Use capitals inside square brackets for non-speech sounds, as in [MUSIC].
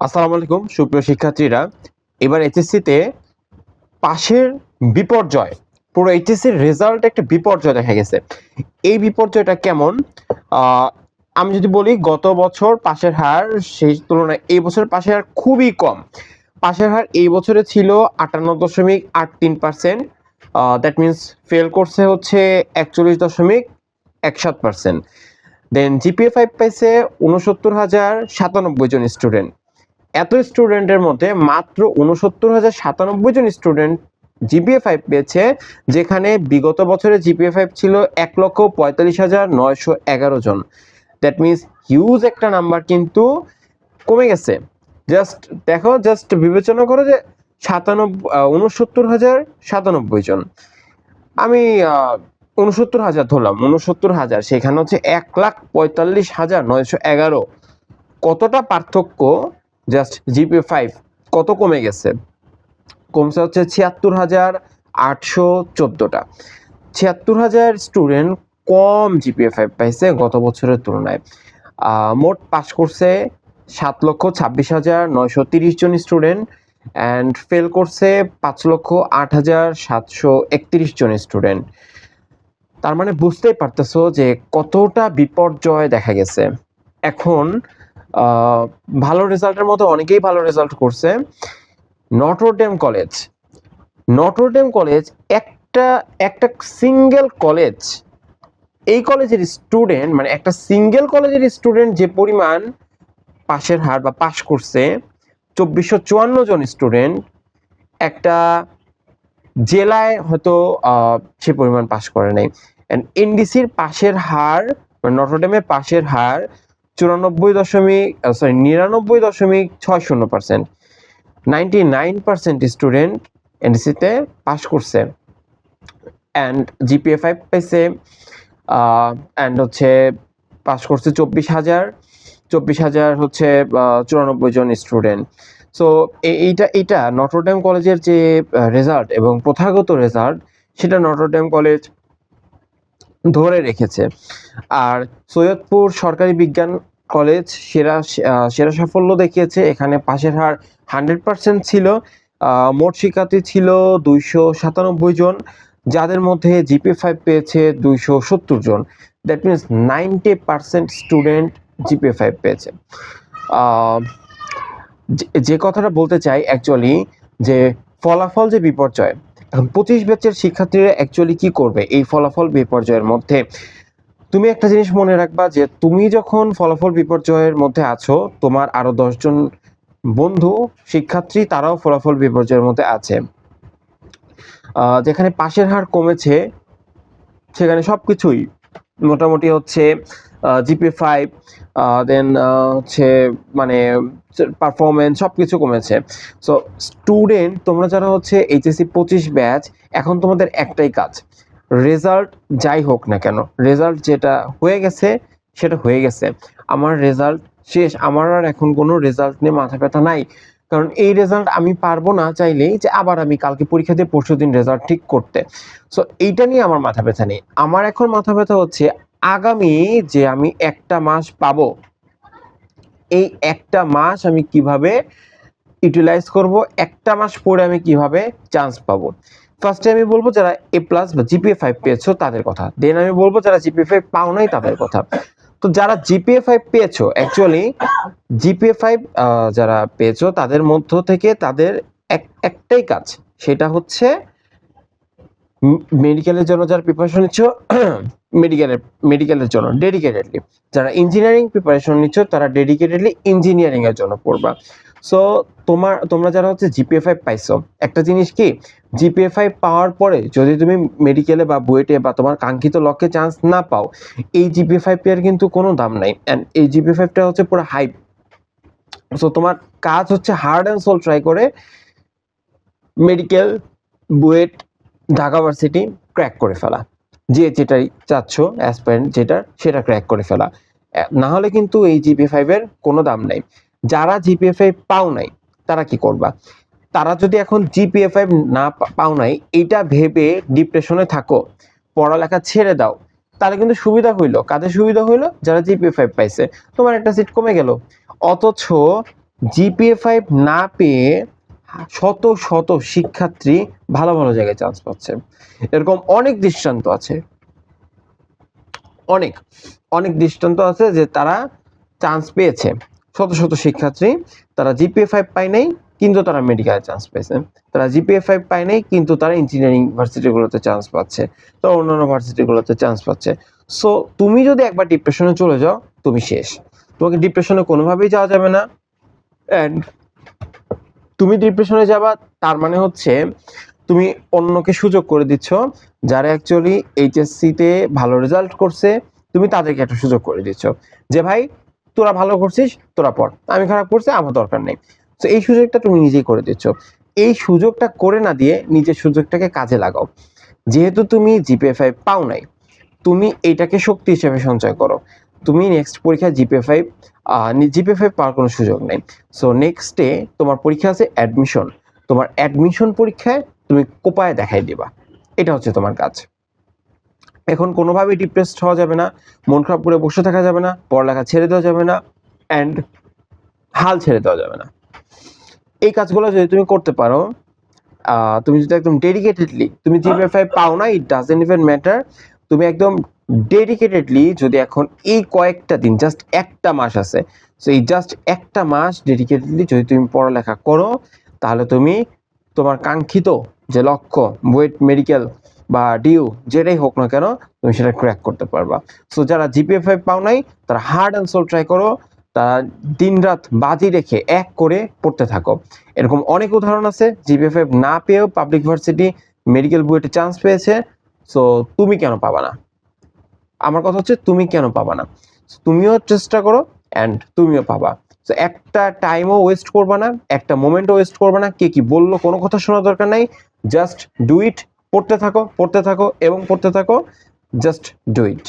আসসালামু আলাইকুম, সুপ্রিয় শিক্ষার্থীরা। এবার এইচএসসিতে পাশের বিপর্যয়, পুরো এইচএসসির রেজাল্ট একটা বিপর্যয় দেখা গেছে। এই বিপর্যয়টা কেমন? আমি যদি বলি, গত বছর পাশের হার সেই তুলনায় এই বছর পাশের হার খুবই কম। পাশের হার এই বছরে ছিল আটান্ন দশমিক আট তিন পার্সেন্ট দ্যাট মিনস ফেল করছে হচ্ছে একচল্লিশ দশমিক এক সাত পার্সেন্ট দেন জিপিএ ফাইভ পাইছে উনসত্তর হাজার সাতানব্বই জন স্টুডেন্ট এত স্টুডেন্টের মধ্যে মাত্র উনসত্তর হাজার সাতানব্বই জন স্টুডেন্ট জিপিএ ফাইভ পেয়েছে, যেখানে বিগত বছরে জিপিএ ফাইভ ছিল এক লক্ষ পঁয়তাল্লিশ হাজার নয়শো এগারো জন। দ্যাট মিনস হিউজ একটা নাম্বার কিন্তু কমে গেছে। জাস্ট দেখো জাস্ট বিবেচনা করো যে সাতানব্বই উনসত্তর হাজার সাতানব্বই জন। আমি উনসত্তর হাজার ধরলাম উনসত্তর হাজার, সেখানে হচ্ছে এক লাখ পঁয়তাল্লিশ হাজার নয়শো এগারো। কতটা পার্থক্য? জাস্ট জিপি ফাইভ কত কমে গেছে? কমছে হচ্ছে ছিয়াত্তর হাজার আটশো চোদ্দোটা। ছিয়াত্তর হাজার স্টুডেন্ট কম জিপিএ ফাইভ পাইছে গত বছরের তুলনায়। মোট পাস করছে সাত লক্ষ ছাব্বিশ হাজার নয়শো তিরিশ জন স্টুডেন্ট অ্যান্ড ফেল করছে পাঁচ লক্ষ আট হাজার সাতশো একত্রিশ জন স্টুডেন্ট তার মানে বুঝতেই পারতেছো যে কতটা বিপর্যয় দেখা গেছে। এখন ভালো রেজাল্টের মতো অনেকেই ভালো রেজাল্ট করছে। নটরডেম কলেজ নটরডেম কলেজ একটা একটা সিঙ্গেল কলেজ এই কলেজের স্টুডেন্ট মানে একটা সিঙ্গেল কলেজের স্টুডেন্ট যে পরিমাণ পাশের হার বা পাশ করছে, চব্বিশশো চুয়ান্ন জন স্টুডেন্ট একটা জেলায় হয়তো সে পরিমাণ পাশ করে নাই। এনডিসির পাশের হার নটরডেমের পাশের হার চুরানব্বই দশমিক সরি নিরানব্বই দশমিক ছয় শূন্য percent ninety nine percent student এনডিসিতে pass করছে। অ্যান্ড জিপিএ ফাইভ পেয়েছে অ্যান্ড হচ্ছে পাস করছে চব্বিশ হাজার। চব্বিশ হাজার হচ্ছে চুরানব্বই জন স্টুডেন্ট সো এইটা এইটা নটরডেম কলেজের যে রেজাল্ট এবং প্রথাগত রেজাল্ট সেটা নটরডেম কলেজ ধরে রেখেছে। আর সৈয়দপুর সরকারি বিজ্ঞান কলেজ সেরা সেরা সাফল্য দেখিয়েছে। এখানে পাশের হার হান্ড্রেড পার্সেন্ট ছিল। মোট শিক্ষার্থী ছিল দুইশো সাতানব্বই জন। যাদের মধ্যে জিপি ফাইভ পেয়েছে দুইশো সত্তর জন। That means ninety percent student GP five পেয়েছে। যে- কথাটা বলতে চাই অ্যাকচুয়ালি যে ফলাফল যে বিপর্যয় পঁচিশ ব্যাচের শিক্ষার্থীরা অ্যাকচুয়ালি কি করবে? এই ফলাফল বিপর্যয়ের মধ্যে। তুমি একটা জিনিস মনে রাখবা যে তুমি যখন ফলাফল বিপর্যয়ের মধ্যে আছো, তোমার আরও দশজন বন্ধু, শিক্ষার্থী, তারাও ফলাফল বিপর্যয়ের মধ্যে আছে। যেখানে পাশের হার কমেছে, সেখানে সবকিছুই মোটামুটি হচ্ছে জিপি ফাইভ দেন হচ্ছে মানে পারফরমেন্স সব কিছু কমেছে। সো স্টুডেন্ট তোমরা যারা হচ্ছে এইচএসসি পঁচিশ ব্যাচ এখন তোমাদের একটাই কাজ। রেজাল্ট যাই হোক না কেন রেজাল্ট যেটা হয়ে গেছে, সেটা হয়ে গেছে। আমার রেজাল্ট শেষ, আমার আর এখন কোনো রেজাল্ট নিয়ে মাথা ব্যথা নাই। কারণ এই রেজাল্ট আমি পারব না চাইলেই যে আবার আমি কালকে পরীক্ষা দিয়ে পরশু দিন রেজাল্ট ঠিক করতে। সো এইটা নিয়ে আমার মাথা ব্যথা নেই। আমার এখন মাথা ব্যথা হচ্ছে আগামী যে আমি একটা মাস পাবো, এই একটা মাস আমি কীভাবে ইউটিলাইজ করব, একটা মাস পরে আমি কীভাবে চান্স পাবো? ফার্স্টে আমি বলব যারা এ প্লাস বা জিপিএ ফাইভ পেয়েছ তাদের কথা। দেন আমি বলব যারা জিপিএ ফাইভ পাও নাই তাদের কথা। তো যারা জিপিএ ফাইভ পেয়েছ অ্যাকচুয়ালি জিপিএ ফাইভ যারা পেয়েছ, তাদের মধ্য থেকে তাদের এক- একটাই কাজ, সেটা হচ্ছে মেডিকেলের জন্য যারা প্রিপারেশন নিচ্ছ [CLEARS THROAT] মেডিকেলের মেডিকেলের জন্য ডেডিকেটেডলি যারা ইঞ্জিনিয়ারিং প্রিপারেশন নিচ্ছ, তারা ডেডিকেটেডলি ইঞ্জিনিয়ারিংয়ের জন্য পড়বা। সো তোমার, তোমরা যারা হচ্ছে জিপিএ ফাইভ পাইছো, একটা জিনিস কি? জিপিএ ফাইভ পাওয়ার পরে যদি তুমি মেডিকেলে বা বুয়েটে বা তোমার কাঙ্ক্ষিত লক্ষ্যে চান্স না পাও, এই জিপিএ ফাইভ এর কিন্তু কোনো দাম নাই। অ্যান্ড এই জিপিএ ফাইভটা হচ্ছে পুরো হাইপ সো তোমার কাজ হচ্ছে হার্ড অ্যান্ড সোল ট্রাই করে medical BUET, Dhaka varsity crack করে ফেলা। যে যেটাই চাচ্ছ অ্যাসপারেন্ট যেটা, সেটা ক্র্যাক করে ফেলা। না হলে কিন্তু এই জিপি ফাইভের কোনো দাম নাই। যারা জিপিএ ফাইভ পাও নাই, তারা কি করবা? তারা যদি এখন জিপিএ ফাইভ না পাও নাই এইটা ভেবে ডিপ্রেশনে থাকো, পড়ালেখা ছেড়ে দাও, তাহলে কিন্তু সুবিধা হইল। কাদের সুবিধা হইল? যারা জিপিএ ফাইভ পাইছে। তোমার একটা সিট কমে গেল। অথচ জিপিএ ফাইভ না পেয়ে শত শত শিক্ষার্থী ভালো ভালো জায়গায় চান্স পাচ্ছে। এরকম অনেক দৃষ্টান্ত আছে। অনেক। অনেক দৃষ্টান্ত আছে যে তারা চান্স পেয়েছে। শত শত শিক্ষার্থী, তারা জিপিএ ফাইভ পায় নাই, কিন্তু তারা মেডিকেলে চান্স পেয়েছে। তারা জিপিএ ফাইভ পায় নাই, কিন্তু তারা ইঞ্জিনিয়ারিং ভার্সিটিগুলোতে চান্স পাচ্ছে তো অন্যান্য ভার্সিটিগুলোতে চান্স পাচ্ছে। সো তুমি যদি একবার ডিপ্রেশনে চলে যাও, তুমি শেষ। তোমাকে ডিপ্রেশনে কোনোভাবেই যাওয়া যাবে না। অ্যান্ড তুমি ডিপ্রেশনে যাবা, তার মানে হচ্ছে তুমি অন্যকে সুযোগ করে দিচ্ছ, যারা অ্যাকচুয়ালি এইচএসসিতে ভালো রেজাল্ট করছে, তুমি তাদেরকে একটা সুযোগ করে দিচ্ছ। যে ভাই তোরা ভালো করছিস, তোরা পড়। আমি খারাপ করছি, আমার দরকার নেই। তো এই সুযোগটা তুমি নিজেই করে দিচ্ছ। এই সুযোগটা করে না দিয়ে নিজের সুযোগটাকে কাজে লাগাও। যেহেতু তুমি জিপিএ ফাইভ পাও নাই, তুমি এইটাকে শক্তি হিসেবে সঞ্চয় করো। তুমি নেক্সট পরীক্ষা জিপিএ ফাইভ জিপিএ ফাইভ পাওয়ার কোনো সুযোগ নেই। সো নেক্সট তোমার পরীক্ষা আছে অ্যাডমিশন তোমার অ্যাডমিশন পরীক্ষায় তুমি কোপায় দেখাই দিবা। এটা হচ্ছে তোমার কাজ। এখন কোনোভাবেই ডিপ্রেসড হওয়া যাবে না, মন খারাপ করে বসে থাকা যাবে না, পড়ালেখা ছেড়ে দেওয়া যাবে না অ্যান্ড হাল ছেড়ে দেওয়া যাবে না। এই কাজগুলো যদি তুমি করতে পারো তুমি যদি একদম ডেডিকেটেডলি তুমি জিপিএ ফাইভ পাও না ইট ডাজেন্ট ইভেন ম্যাটার তুমি একদম ডেডিকেটেডলি যদি এখন এই কয়েকটা দিন জাস্ট একটা মাস আছে সো এই জাস্ট একটা মাস ডেডিকেটেডলি যদি তুমি পড়ালেখা করো, তাহলে তুমি তোমার কাঙ্ক্ষিত যে লক্ষ্য বুয়েট মেডিকেল বা ডিউ যেটাই হোক না কেন, তুমি সেটা ক্র্যাক করতে পারবা। সো যারা জিপিএ ফাইভ পাও নাই, তারা হার্ড অ্যান্ড সোল ট্রাই করো। তারা দিনরাত বাজি রেখে এক করে পড়তে থাকো। এরকম অনেক উদাহরণ আছে জিপিএ ফাইভ না পেয়েও পাবলিক ভার্সিটি মেডিকেল বুয়েটে চান্স পেয়েছে। সো তুমি কেন পাবা না? আমার কথা হচ্ছে, তুমি কেন পাবা না? তুমিও চেষ্টা করো অ্যান্ড তুমিও পাবা। তো একটা টাইমও ওয়েস্ট করবা না, একটা মোমেন্টও ওয়েস্ট করবা না। কে কি বলল, কোনো কথা শোনার দরকার নাই। জাস্ট ডু ইট পড়তে থাকো পড়তে থাকো এবং পড়তে থাকো জাস্ট ডু ইট